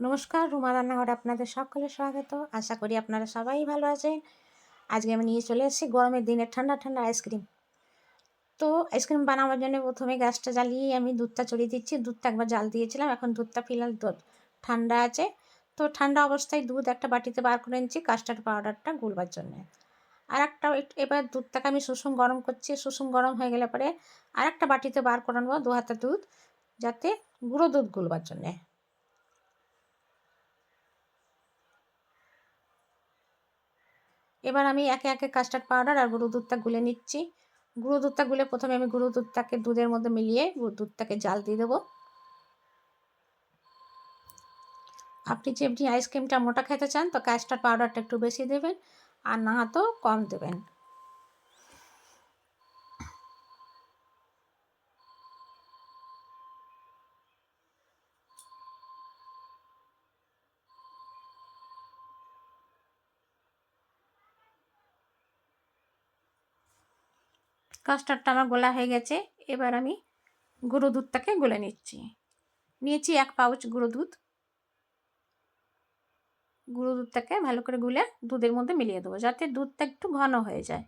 নমস্কার, রুমা রান্নাঘরে আপনাদের সকলে স্বাগত। আশা করি আপনারা সবাই ভালো আছেন। আজকে আমি নিয়ে চলে এসেছি গরমের দিনে ঠান্ডা ঠান্ডা আইসক্রিম। তো আইসক্রিম বানাবার জন্য প্রথমে গ্যাসটা জ্বালিয়ে আমি দুধটা চড়িয়ে দিচ্ছি। দুধটা একবার জাল দিয়েছিলাম, এখন দুধটা দুধ ঠান্ডা আছে। তো ঠান্ডা অবস্থায় দুধ একটা বাটিতে বার করে নিচ্ছি কাস্টার্ড পাউডারটা গুলবার জন্য। আর একটা, এবার দুধটাকে আমি সুসুম গরম করছি। সুসুম গরম হয়ে গেলে পরে আর একটা বাটিতে বার করে নেব দু হাতে দুধ, যাতে গুঁড়ো দুধ গুলবার জন্যে। এবার আমি একে একে কাস্টার্ড পাউডার আর গুঁড়ো দুধটা গুলে নিচ্ছি। গুঁড়ো দুধটা গুলে প্রথমে আমি গুঁড়ো দুধটাকে দুধের মধ্যে মিলিয়ে গুঁড়ো দুধটাকে জাল দিয়ে দেবো। আপনি যে আপনি আইসক্রিমটা মোটা খেতে চান তো কাস্টার্ড পাউডারটা একটু বেশি দেবেন, আর না তো কম দেবেন। কাস্টার্ডটা আমার গোলা হয়ে গেছে। এবার আমি গুঁড়ো দুধটাকে গুলে নিচ্ছি। নিয়েছি এক পাউচ গুঁড়ো দুধ। গুঁড়ো দুধটাকে ভালো করে গুলে দুধের মধ্যে মিলিয়ে দেবো যাতে দুধটা একটু ঘন হয়ে যায়।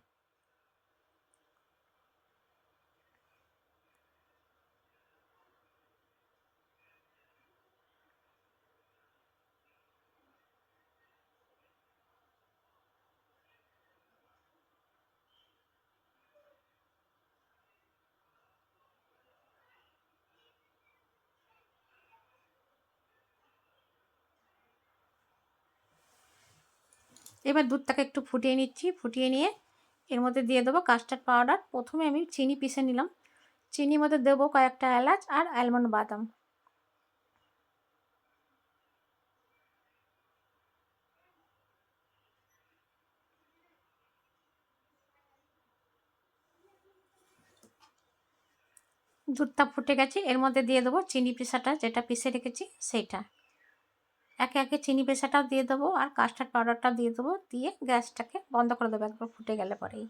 এবার দুধটাকে একটু ফুটিয়ে নিচ্ছি। ফুটিয়ে নিয়ে এর মধ্যে দিয়ে দেবো কাস্টার্ড পাউডার প্রথমে আমি চিনি পিষে নিলাম। চিনির মধ্যে দেবো কয়েকটা এলাচ আর অ্যালমন্ড বাদাম। দুধটা ফুটে গেছে। এর মধ্যে দিয়ে দেবো চিনি পিসাটা যেটা পিষে রেখেছি, সেইটা। একে একে চিনি পেশাটাও দিয়ে দেবো আর কাস্টার্ড পাউডারটাও দিয়ে দেবো। দিয়ে গ্যাসটাকে বন্ধ করে দেবো একবার ফুটে গেলে পরেই।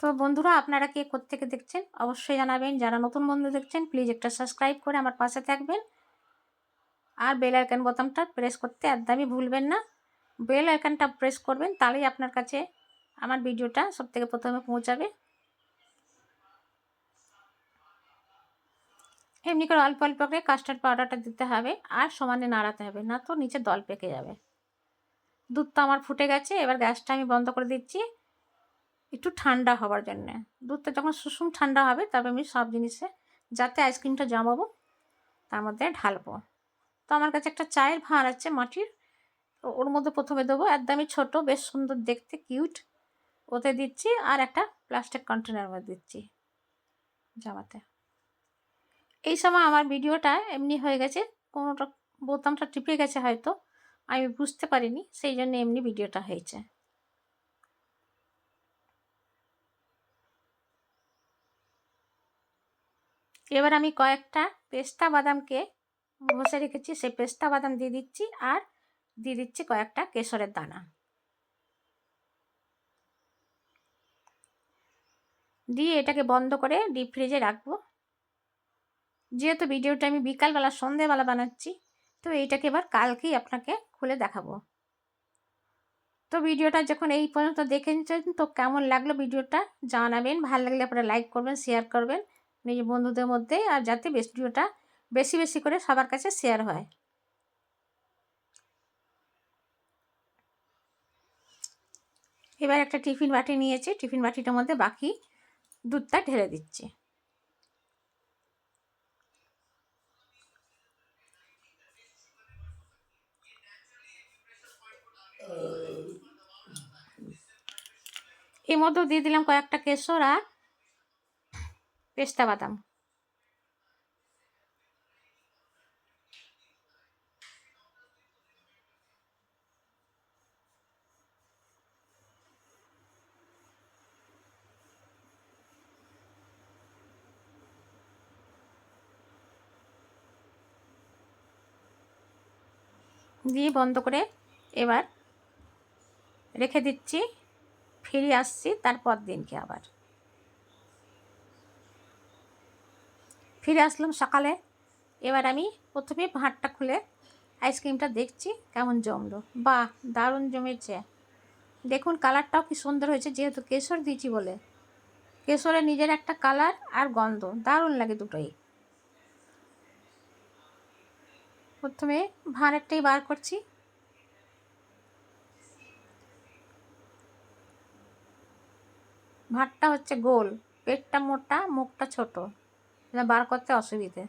তো বন্ধুরা, আপনারা কে থেকে দেখছেন অবশ্যই জানাবেন। যারা নতুন বন্ধু দেখছেন প্লিজ একটা সাবস্ক্রাইব করে আমার পাশে থাকবেন। আর বেল আইকন বোতামটা প্রেস করতে একদমই ভুলবেন না। বেল আইকনটা প্রেস করবেন, তাহলেই আপনার কাছে আমার ভিডিওটা সবথেকে প্রথমে পৌঁছাবে। এমনি করে অল্প অল্প করে কাস্টার্ড পাউডারটা দিতে হবে আর সমানে নাড়াতে হবে, না তো নিচে দল পেকে যাবে। দুধটা আমার ফুটে গেছে, এবার গ্যাসটা আমি বন্ধ করে দিচ্ছি একটু ঠান্ডা হওয়ার জন্যে। দুধটা যখন সুসুম ঠান্ডা হবে, তবে আমি সব জিনিসে যাতে আইসক্রিমটা জমাবো, তার মধ্যে ঢালবো। তো আমার কাছে একটা চায়ের ভাঁড় আছে মাটির, তো ওর মধ্যে প্রথমে দেবো একদমই ছোট, বেশ সুন্দর দেখতে কিউট ওতে দিচ্ছি আর একটা প্লাস্টিক কন্টেনার মধ্যে দিচ্ছি, জামাতে। এই সময় আমার ভিডিওটা এমনি হয়ে গেছে, কোনোটা বোতামটা টিপে গেছে হয়তো, আমি বুঝতে পারিনি, সেই জন্য এমনি ভিডিওটা হয়েছে। এবার আমি কয়েকটা পেস্তা বাদামকে বসে রেখেছি, সেই পেস্তা বাদাম দিয়ে দিচ্ছি আর দিয়ে দিচ্ছি কয়েকটা কেশরের দানা। দিয়ে এটাকে বন্ধ করে ডিপ ফ্রিজে রাখব। যেহেতু ভিডিওটা আমি বিকালবেলা, সন্ধেবেলা বানাচ্ছি, তো এইটাকে এবার কালকেই আপনাকে খুলে দেখাবো। তো ভিডিওটা যখন এই পর্যন্ত দেখে নিচ্ছেন তো কেমন লাগল ভিডিওটা জানাবেন। ভালো লাগলে আপনারা লাইক করবেন, শেয়ার করবেন নিজের বন্ধুদের মধ্যে, আর যাতে ভিডিওটা বেশি বেশি করে সবার কাছে শেয়ার হয়। এবার একটা টিফিন বাটি নিয়েছি। টিফিন বাটিটার মধ্যে বাকি দুধটা ঢেলে দিচ্ছি। এর মধ্যেও দিয়ে দিলাম কয়েকটা কেশর আর পেস্তা বাদাম। দিয়ে বন্ধ করে এবার রেখে দিচ্ছি ফিরে আসছি তারপর দিনকে আবার। ফিরে আসলাম সকালে। এবার আমি প্রথমে ভাঁড়টা খুলে আইসক্রিমটা দেখছি কেমন জমলো। বাহ, দারুণ জমেছে। দেখুন, কালারটাও কি সুন্দর হয়েছে, যেহেতু কেশর দিয়েছি বলে। কেশরের নিজের একটা কালার আর গন্ধ, দারুণ লাগে দুটোই। প্রথমে ভাঁড়েরটাই বার করছি ভাতটা হচ্ছে গোল, পেটটা মোটা, মুখটা ছোট। বার করতে অসুবিধে।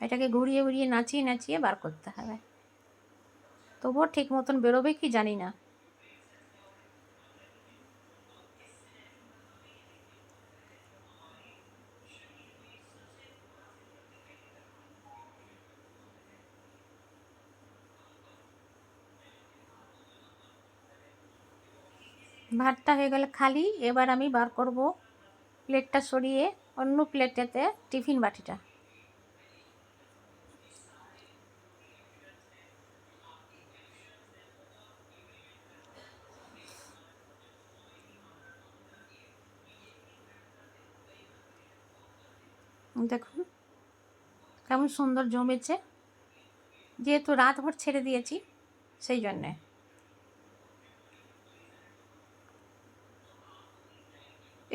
এটাকে ঘুরিয়ে ঘুরিয়ে নাচিয়ে নাচিয়ে বার করতে হবে। তবুও ঠিক মতন বেরোবে কি জানি না। ভাতটা হয়ে গেলে খালি। এবার আমি বার করব প্লেটটা সরিয়ে অন্য প্লেটেতে টিফিন বাটিটা। দেখুন কেমন সুন্দর জমেছে। যেহেতু রাতভর ছেড়ে দিয়েছি, সেই জন্যে।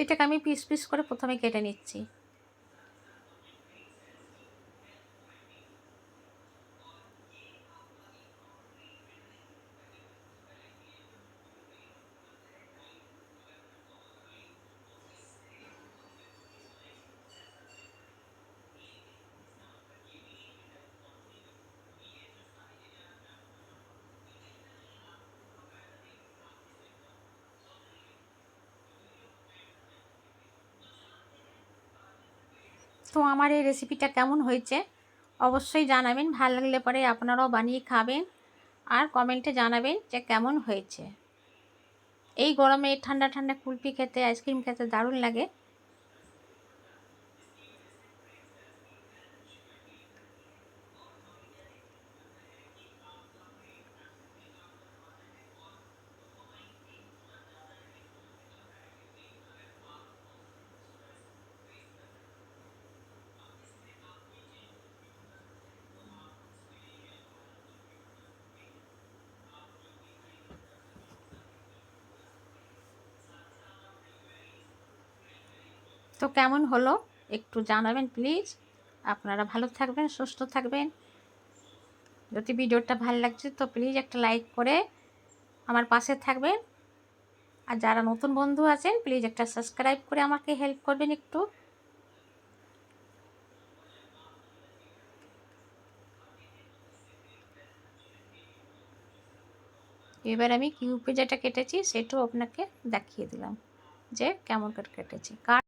এটাকে আমি পিস পিস করে প্রথমে কেটে নিচ্ছি। তো আমার এই রেসিপিটা কেমন হয়েছে? অবশ্যই জানাবেন, ভালো লাগলে পরে আপনারাও বানিয়ে খাবেন আর কমেন্টে জানাবেন যে কেমন হয়েছে। এই গরমে ঠান্ডা ঠান্ডা কুলপি খেতে আইসক্রিম খেতে দারুণ লাগে। তো কেমন হলো? একটু জানাবেন প্লিজ। আপনারা ভালো থাকবেন, সুস্থ থাকবেন। যদি ভিডিওটা ভালো লাগছে তো প্লিজ একটা লাইক করে আমার পাশে থাকবেন। আর যারা নতুন বন্ধু আছেন, প্লিজ একটা সাবস্ক্রাইব করে আমাকে হেল্প করবেন একটু। এবার আমি কিউপে যেটা কেটেছি, সেটাও আপনাকে দেখিয়ে দিলাম যে কেমন করে কেটেছি। কার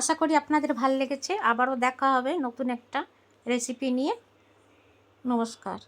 আশা করি আপনাদের ভালো লেগেছে। আবারও দেখা হবে নতুন একটা রেসিপি নিয়ে। নমস্কার।